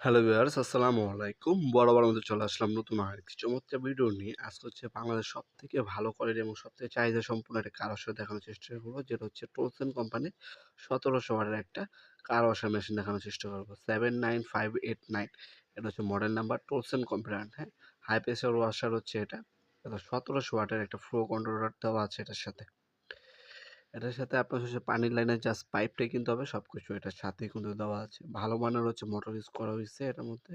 Hello viewers, আসসালামু আলাইকুম। বরাবর মতো চলে আসলাম নতুন আরেকটি চমৎকার ভিডিও নিয়ে। আজকে হচ্ছে বাংলাদেশ সব থেকে ভালো কোয়ালিটি এবং সবথেকে চাহিদা সম্পূর্ণ একটা কার দেখানোর চেষ্টা করব, যেটা হচ্ছে টোলসেন কোম্পানির সতেরোশো ওয়াটের একটা কার ওয়াশার মেশিন দেখানোর চেষ্টা করব। Seven nine five eight nine এটা হচ্ছে মডেল নাম্বার টোলসেন কোম্পানি হ্যাঁ? হাই প্রেসার ওয়াশার হচ্ছে এটা। এটা সতেরোশো ওয়াটের একটা ফ্লো কন্ট্রোলার দেওয়া আছে এটার সাথে। এটার সাথে আপনার হচ্ছে পানির লাইনের জাস্ট পাইপটাই কিনতে হবে সব কিছু এটার সাথে কিন্তু দেওয়া আছে। ভালো মানের হচ্ছে মোটর ইউজ করা হয়েছে এটার মধ্যে।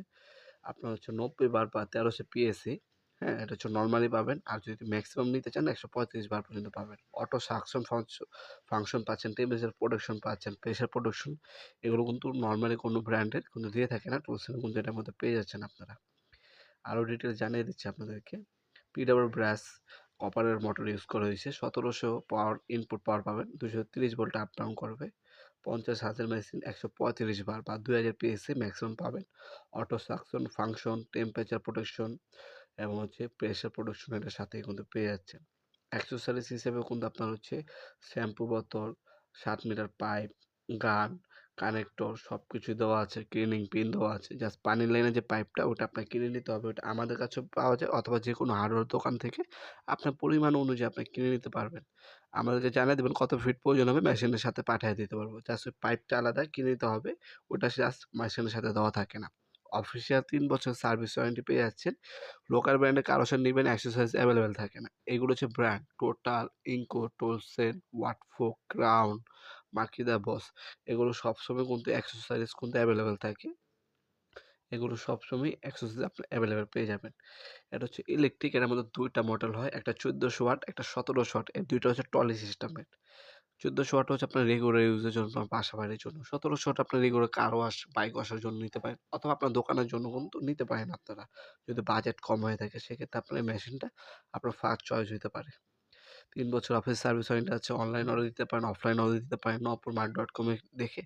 আপনার হচ্ছে নব্বই বার বা তেরোশো পিএসসি হ্যাঁ এটা হচ্ছে নর্মালি পাবেন। আর যদি ম্যাক্সিমাম নিতে চান, একশো পঁয়ত্রিশ বার পর্যন্ত পাবেন। অটো সাকশন ফাংশন পাচ্ছেন টেম্পারেচার প্রোডাকশন পাচ্ছেন প্রেশার প্রোডাকশন এগুলো কিন্তু নর্মালি কোনো ব্র্যান্ডের কিন্তু দিয়ে থাকে না টুলসেন কিন্তু এটার মধ্যে পেয়ে যাচ্ছেন আপনারা। আরও ডিটেল জানিয়ে দিচ্ছি আপনাদেরকে। পিডাব্লিউ ব্রাশ কপারের মোটর ইউজ করা হয়েছে। সতেরোশো পাওয়ার ইনপুট পাওয়ার পাবেন দুশো তিরিশ ভোল্ট আপ ডাউন করবে, পঞ্চাশ হাজার মেশিন একশো পঁয়ত্রিশ বার বা দুই হাজার পিএসসি ম্যাক্সিমাম পাবেন। Auto suction function temperature protection এবং হচ্ছে প্রেশার প্রোডাকশন এটার সাথে কিন্তু পেয়ে যাচ্ছেন। অ্যাক্সেসরিজ হিসেবে কিন্তু আপনার হচ্ছে শ্যাম্পু বোতল সাত মিটার পাইপ গান, কানেক্টর সব কিছু দেওয়া আছে ক্লিনিং পিন দেওয়া আছে জাস্ট পানির লাইনের যে পাইপটা ওটা আপনাকে কিনে নিতে হবে, ওটা আমাদের কাছে পাওয়া যায়, অথবা যে কোনো হার্ডওয়্যার দোকান থেকে আপনার পরিমাণ অনুযায়ী আপনি কিনে নিতে পারবেন। আমাদেরকে জানিয়ে দেবেন কত ফিট প্রয়োজন হবে মেশিনের সাথে পাঠিয়ে দিতে পারব। জাস্ট ওই পাইপটা আলাদা কিনে নিতে হবে, ওটা জাস্ট মেশিনের সাথে দেওয়া থাকে না। অফিসিয়াল তিন বছর সার্ভিস ওয়ারেন্টি পেয়ে যাচ্ছেন। লোকাল ব্র্যান্ডের কারোসার নেবেন এক্সারসাইজ অ্যাভেলেবেল থাকে না। এগুলো হচ্ছে brand Total Ingco Tolsen Wadfow Crown Makita Bosch এগুলো সবসময় কিন্তু এক্সারসাইজ কিন্তু অ্যাভেলেবেল থাকে। এগুলো সবসময় এক্সারসাইজ আপনি অ্যাভেলেবেল পেয়ে যাবেন। এটা হচ্ছে ইলেকট্রিকের মধ্যে দুইটা মডেল হয়। একটা চোদ্দোশো ওয়াট একটা সতেরোশো ওয়াট এই দুইটা হচ্ছে টলি সিস্টেমের চোদ্দোশো ওয়াট হচ্ছে আপনার রেগুলার ইউজের জন্য বাসা বাড়ির জন্য। সতেরোশো ওয়াট আপনার রেগুলার কার ওয়াশ বাইক ওয়াশের জন্য নিতে পারেন অথবা আপনার দোকানের জন্য কিন্তু নিতে পারেন আপনারা। যদি বাজেট কম হয়ে থাকে সেক্ষেত্রে আপনার এই মেশিনটা আপনার ফার্স্ট চয়েস হতে পারে। তিন বছর অফিস সার্ভিস ওয়ারেন্টি আছে অনলাইন অর্ডার দিতে পারেন অফলাইন অর্ডার দিতে পারেন নপুর মার্ট ডট কমে দেখে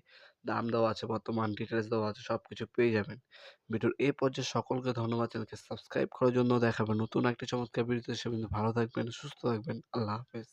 দাম দেওয়া আছে, বর্তমান ডিটেলস দেওয়া আছে সব কিছু পেয়ে যাবেন। ভিডিওর এই পর্যায়ে সকলকে ধন্যবাদ চ্যানেলকে সাবস্ক্রাইব করার জন্য দেখাবেন নতুন একটি চমৎকার ভিডিওতে সে ভালো থাকবেন, সুস্থ থাকবেন, আল্লাহ হাফেজ।